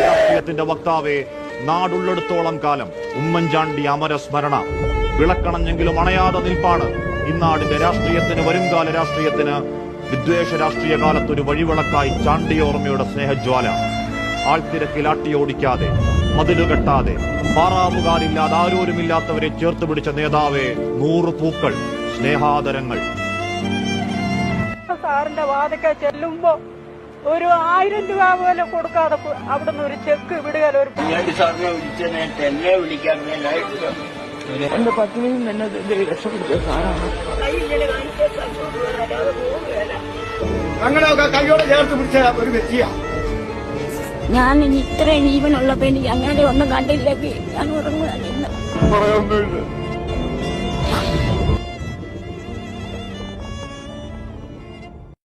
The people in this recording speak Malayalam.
രാഷ്ട്രീയത്തിന്റെ വക്താവെ നാടുള്ളിടത്തോളം കാലം ഉമ്മൻചാണ്ടി അമരസ്മരണ വിളക്കണഞ്ഞെങ്കിലും അണയാതെ നിൽപ്പാണ്. ഇന്നാടിന്റെ രാഷ്ട്രീയത്തിന് വരുംകാല രാഷ്ട്രീയത്തിന് വിദ്വേഷ രാഷ്ട്രീയ കാലത്തൊരു വഴിവിളക്കായി ചാണ്ടിയോർമ്മയുടെ സ്നേഹജ്വാല. ആൾത്തിരക്കിൽ ആട്ടിയോടിക്കാതെ മതിലുകെട്ടാതെ പാറാവുകാരില്ലാതെ ആരോരുമില്ലാത്തവരെ ചേർത്ത് പിടിച്ച നേതാവെ നൂറ് പൂക്കൾ സ്നേഹാദരങ്ങൾ. സാറിന്റെ വാതക്ക ചെല്ലുമ്പോ ഒരു ആയിരം രൂപ പോലെ കൊടുക്കാതെ അവിടെ അവിടുന്ന് ഒരു ചെക്ക് വിടുകയല്ല ഒരു വിളിക്കാൻ എന്റെ പത്നിയും എന്നെ രക്ഷപ്പെടുത്തിയ സാറാണ്. കൈയോടെ ചേർത്ത് പിടിച്ച ഒരു വ്യക്തിയാ. ഞാൻ ഇനി ഇത്രയും ജീവനുള്ളപ്പോ എനിക്ക് അങ്ങനെ ഒന്നും കണ്ടില്ലെങ്കിൽ ഞാൻ ഉറങ്ങുക